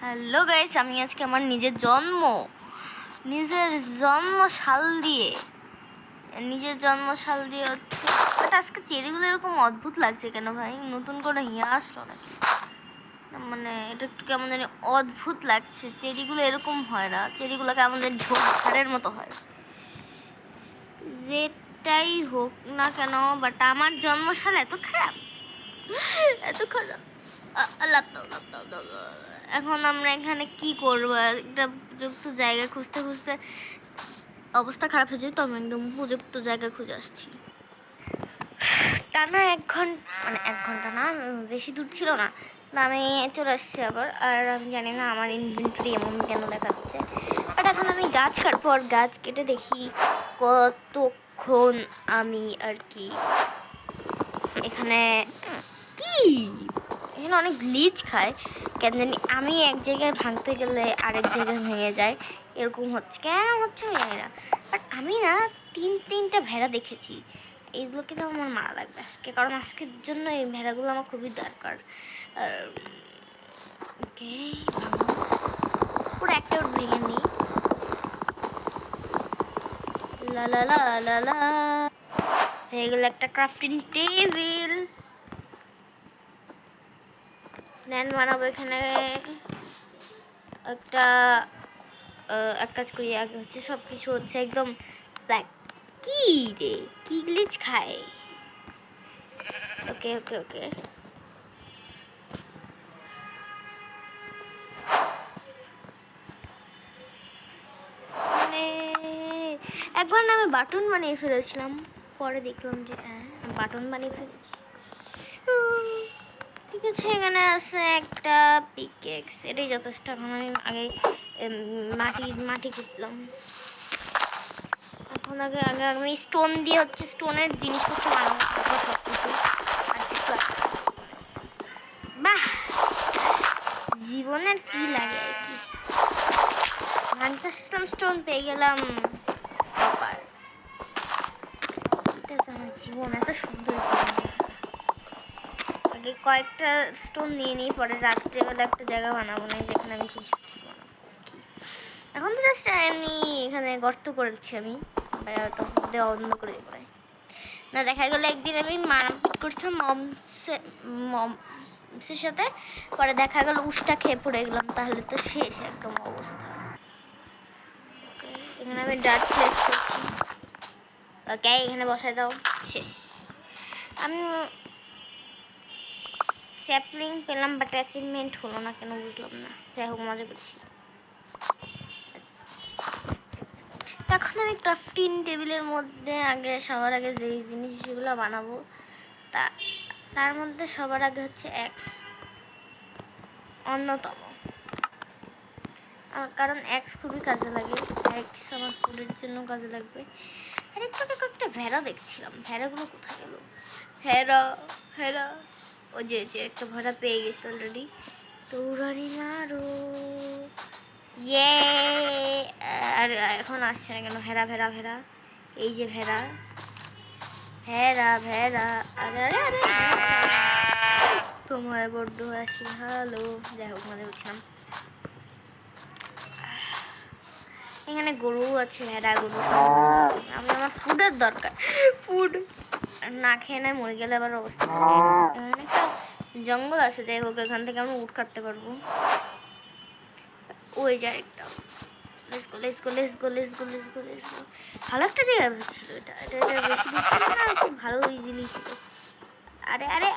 Hello guys, আমি আজকে আমার নিজের জন্ম নিজের জন্ম সাল দিয়ে, নিজের জন্ম সাল দিয়ে হচ্ছে বাট আজকে চেরিগুলো এরকম অদ্ভুত লাগছে কেন ভাই? নতুন করে ইয়ে আসলো নাকি? মানে এটা একটু কেমন জানি অদ্ভুত লাগছে, চেরিগুলো এরকম হয় না, চেরিগুলো কেমন জানি ঝোপ ঝাড়ের মতো হয়। যেটাই হোক না কেন বাট আমার জন্মসাল এত খারাপ এত খারাপ। আল্লাহ। এখন আমরা এখানে কি করব? একটা উপযুক্ত জায়গা খুঁজতে খুঁজতে অবস্থা খারাপ হয়ে যায়, তো আমি একদম উপযুক্ত জায়গা খুঁজে আসছি। টানা এক ঘণ্টা মানে এক ঘণ্টা না বেশি দূর ছিল না আমি চলে আসছি আবার, আর আমি জানি না আমার ইনভেন্টরি এমন কেন দেখাচ্ছে বাট এখন আমি গাছ কাটবো, আর গাছ কেটে দেখি কতক্ষণ আমি আর কি এখানে কি? এখানে অনেক গ্লিচ খায়। কেন জানি আমি এক জায়গায় ভাঙতে গেলে আরেক জায়গায় ভেঙে যায়। এরকম হচ্ছে। কেন হচ্ছে আমি জানি না। বাট আমি না তিন, তিনটা ভেড়া দেখেছি। এইগুলো কিন্তু আমার মারা লাগবে আজকে। কারণ আজকের জন্য এই ভেড়াগুলো আমার খুবই দরকার। ওকে, পুরো একটা ভেঙে নিই লা লা লা লা লা। হয়ে গেল একটা ক্রাফটিং টেবিল দেন বানাবো এখানে একটা এক কাজ করি আগে হচ্ছে সব কিছু হচ্ছে একদম ব্ল্যাক কি রে? কি গ্লিচ খায়? ওকে ওকে ওকে একবার না আমি বাটন বানিয়ে ফেলেছিলাম, পরে দেখলাম যে হ্যাঁ বাটন বানিয়ে ফেলেছি। ঠিক আছে এখানে আছে, একটা পিকেক্স এটাই যথেষ্ট। এখন আমি আগে মাটি মাটি কুটলাম এখন আগে আগে, আমি স্টোন দিয়ে হচ্ছে স্টোনের জিনিসপত্র বানাবো সব কিছু। বাহ! জীবনের কি লাগে আর কি? ভাঙতে আসলাম স্টোন পেয়ে গেলাম জীবন, এত সুন্দর জীবন। আগে কয়েকটা স্টোন নিয়ে নিই, পরে রাত্রেবেলা একটা জায়গা বানাবো, না যেখানে আমি কি। এখন তো জাস্ট এমনি এখানে গর্ত করেছি আমি বন্ধ করে দেবো না, দেখা গেলো একদিন আমি মারপিট করছিলাম মমসে মমসের সাথে, পরে দেখা গেল উষ্টা খেয়ে পড়ে গেলাম, তাহলে তো শেষ একদম অবস্থা। এখানে আমি ডার্ক প্লেস করছি। ওকে এখানে বসাই দাও, শেষ। আমি স্যাপলিং পেলাম বাট অ্যাচিভমেন্ট হলো না কেন বুঝলাম না। যাই হোক, মজা করছি। এখন আমি ক্রাফটিং টেবিলের মধ্যে আগে, সবার আগে যেই জিনিসগুলো বানাবো, তা, তার মধ্যে সবার আগে হচ্ছে এক্স অন্যতম। কারণ এক্স খুবই কাজে লাগে। এক্স আমার ফুডের জন্য কাজে লাগবে। আর একটু কয়েকটা ভেড়া দেখছিলাম। ভেড়াগুলো কোথায় গেল? ভেড়া ভেড়া। ও যে একটা ভেড়া পেয়ে গেছে অলরেডি দৌড়ানি মারো। ইয়ে আর এখন আসছে না কেন? ভেড়া ভেড়া ভেড়া। এই যে ভেড়া। ভেড়া ভেড়া। আরে আরে আরে তোমার বড্ড হাসি। ভালো। যাই হোক মজা করছিলাম এখানে গরু আছে, ভেড়া, গরু। আমি আমার ফুডের দরকার। ফুড না খেয়ে নেয়, মরে গেলে আবার অবস্থা। জঙ্গল আছে, যাই হোক, এখান থেকে আমরা উঠ কাটতে পারব। ওই যায় একটা ভালো একটা জায়গা খুব ভালো ছিল। আরে আরে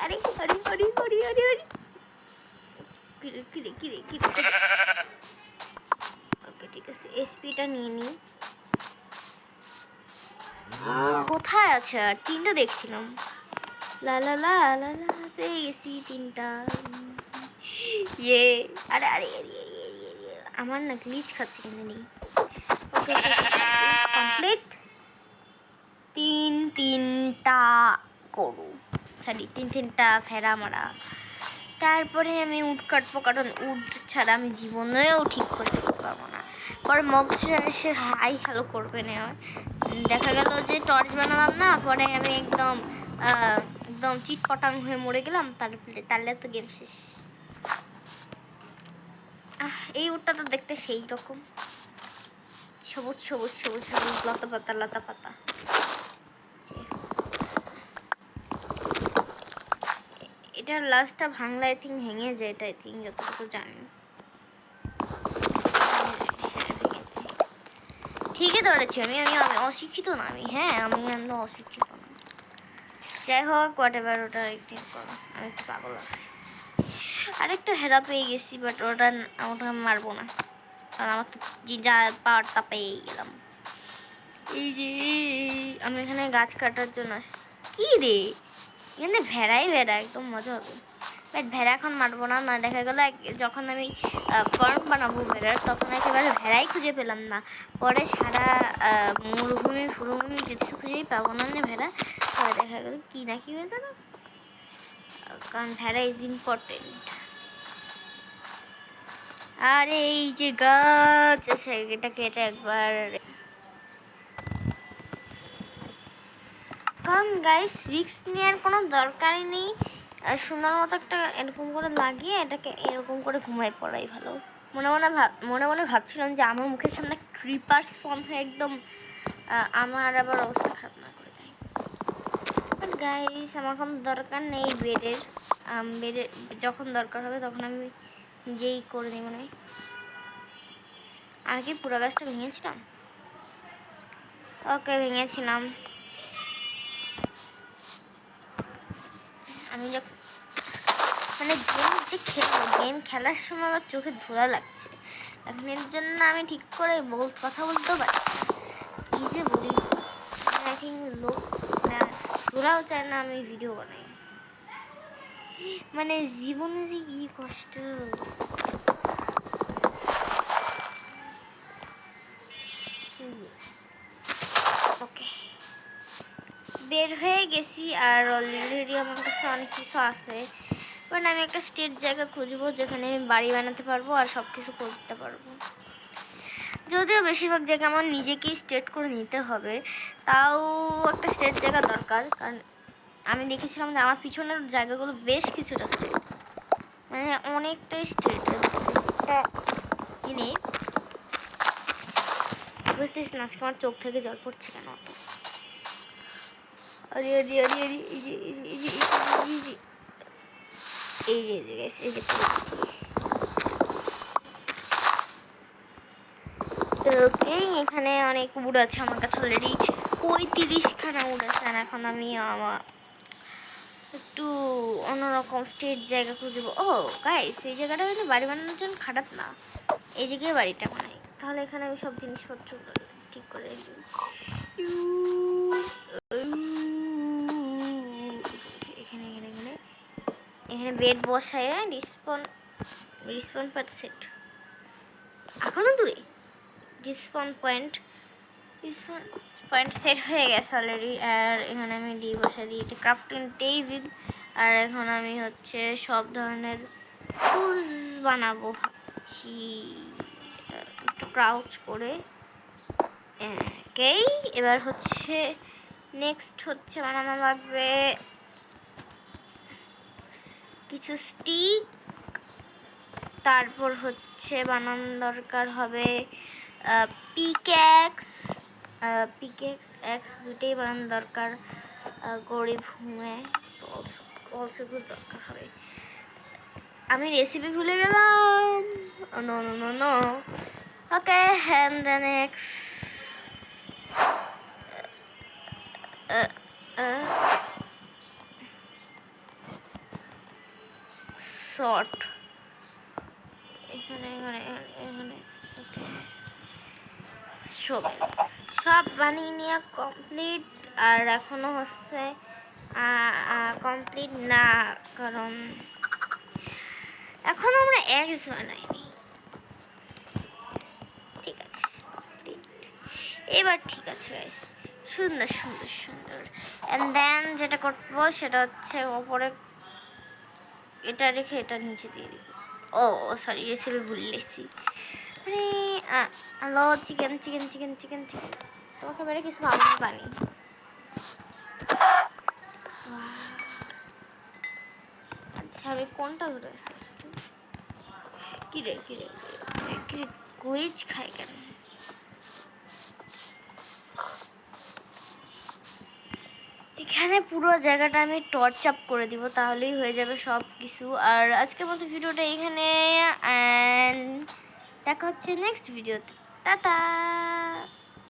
ওকে ঠিক আছে নিয়ে নিই কোথায় আছে? আর তিনটা দেখছিলাম। লা লা লা ইয়ে আরে আরে আরে আরে আরে আমার না গ্লিচ খাচ্ছে কেন নেই কমপ্লিট তিন তিনটা করু। সরি তিন তিনটা ফেরা মারা। তারপরে আমি উড কাটবো, কারণ উড ছাড়া আমি জীবনেও ঠিক করতে পারব না। পরে মগজের এসে হাই হ্যালো করবে না। দেখা গেল যে টর্চ বানালাম না, পরে আমি একদম একদম চিটপটাং হয়ে মরে গেলাম তারপরে তাহলে তো গেম শেষ। এই উটটা তো দেখতে সেই রকম। সবুজ সবুজ সবুজ সবুজ, লতা পাতা লতা পাতা। এটার লাস্টটা ভাঙলে আই থিঙ্ক ভেঙে যায়, এটা আই থিঙ্ক যতটুকু জানি। ঠিকই ধরেছি আমি আমি আমি অশিক্ষিত না আমি হ্যাঁ আমি একদম অশিক্ষিত না। যাই হোক হোয়াট এভার ওটা একটু করো, আমি একটু পাগল আছি। আরেকটা হেরা পেয়ে গেছি বাট ওটা ওটা আমি মারবো না। কারণ আমার তো যে পাওয়ারটা পেয়ে গেলাম। এই যে, আমি এখানে গাছ কাটার জন্য কি রে? এখানে ভেড়াই ভেড়া, একদম মজা হবে। বাট ভেড়া এখন মারবো না না, দেখা গেলো যখন আমি ফার্ম বানাবো ভেড়ার, তখন একেবারে ভেড়াই খুঁজে পেলাম না। পরে সারা মরুভূমি ফুরুভূমি কিছু খুঁজেই পাবো না ভেড়া, পরে দেখা গেলো কী না, কী হয়েছে না? কারণ ভেড়া ইজ ইম্পর্টেন্ট আর এই যে গাছ আছে এটাকে এটা একবার কারণ গাইস রিস্ক নেওয়ার কোনো দরকারই নেই। সুন্দর মতো একটা এরকম করে লাগিয়ে এটাকে এরকম করে ঘুমাই পড়াই ভালো। মনে মনে ভাব মনে মনে ভাবছিলাম যে আমার মুখের সামনে ক্রিপার ফর্ম হয়ে একদম আমার আবার অবস্থা খারাপ না করে দেয়। বাট গাইস আমার কোনো দরকার নেই বেডের। বেডের যখন দরকার হবে তখন আমি নিজেই করে নিই মনে হয়। কি পুরো গাছটা ভেঙেছিলাম? ওকে, ভেঙেছিলাম। আমি মানে গেম যে খেলব গেম খেলার সময় আমার চোখে ধোলা লাগছে। এখন এর জন্য আমি ঠিক করে বল কথা বলতেও পারি কী যে বলি? আই থিঙ্ক লোক ওরাও চায় না আমি ভিডিও বানাই। মানে জীবনে যে কী কষ্ট। বের হয়ে গেছি আর অলরেডি আমার কাছে অনেক কিছু আছে। মানে আমি একটা স্টেট জায়গা খুঁজবো যেখানে আমি বাড়ি বানাতে পারব আর সব কিছু করতে পারব। যদিও বেশিরভাগ জায়গা আমার নিজেকেই স্টেট করে নিতে হবে, তাও একটা স্টেট জায়গা দরকার। কারণ আমি দেখেছিলাম যে আমার পিছনের জায়গাগুলো বেশ কিছুটা স্টেট মানে অনেকটাই স্টেট বুঝতেছি না আজকে আমার চোখ থেকে জল পড়ছে কেন? আরে আরে আরে আরে এই যে এই যে এই যে এই যে এই যে guys, এই যে ওকে এখানে অনেক উড আছে আমার কাছে অলরেডি পঁয়ত্রিশ খানা উড আছে আর এখন আমি আমার একটু অন্যরকম স্টেট জায়গা খুঁজবো ও গাইস এই জায়গাটা কিন্তু বাড়ি বানানোর জন্য খারাপ না। এই জায়গায় বাড়িটা বানাই। তাহলে এখানে আমি সব জিনিসপত্র ঠিক করে দিই এখানে এখানে এখানে এখানে বেড বসায় রিসপন রিসপন পয়েন্ট সেট এখনও দূরে? রিসপন পয়েন্ট রিসপন পয়েন্ট সেট হয়ে গেছে অলরেডি আর এখানে আমি ডি বসা দিই। এটা ক্রাফটিং টেবিল আর এখন আমি হচ্ছে সব ধরনের টুলস বানাবো ভাবছি। একটু ক্রাউচ করে। এবার হচ্ছে নেক্সট হচ্ছে বানানো লাগবে কিছু স্টিক তারপর হচ্ছে বানানো দরকার হবে পিক্যাক্স পিক্যাক্স এক্স দুটোই বানানো দরকার গরিব হুমে অলসোগুলো দরকার হবে। আমি রেসিপি ভুলে গেলাম। No no no no okay hand the next shot এখানে এখানে, এখানে- সব সব বানিয়ে নেওয়া কমপ্লিট আর এখনও হচ্ছে কমপ্লিট না, কারণ এখন আমরা এক্স বানাইনি। ঠিক আছে। এবার ঠিক আছে, guys সুন্দর সুন্দর সুন্দর। অ্যান্ড দেন যেটা করব, সেটা হচ্ছে ওপরে এটা রেখে এটা নিচে দিয়ে দিব। ও সরি রেসিপি ভুলে গেছি। মানে hello chicken chicken chicken chicken chicken তোমাকে বেড়ে কিছু আমি পানি আচ্ছা আমি কোনটা ধরে আছি কিরে কিরে কিরে, কিরে কুইজ খায় কেন? এখানে পুরো জায়গাটা আমি টর্চ আপ করে দিব, তাহলেই হয়ে যাবে সব কিছু আর আজকের মতো ভিডিওটা এখানে অ্যান্ড দেখা হচ্ছে নেক্সট ভিডিওতে টাটা!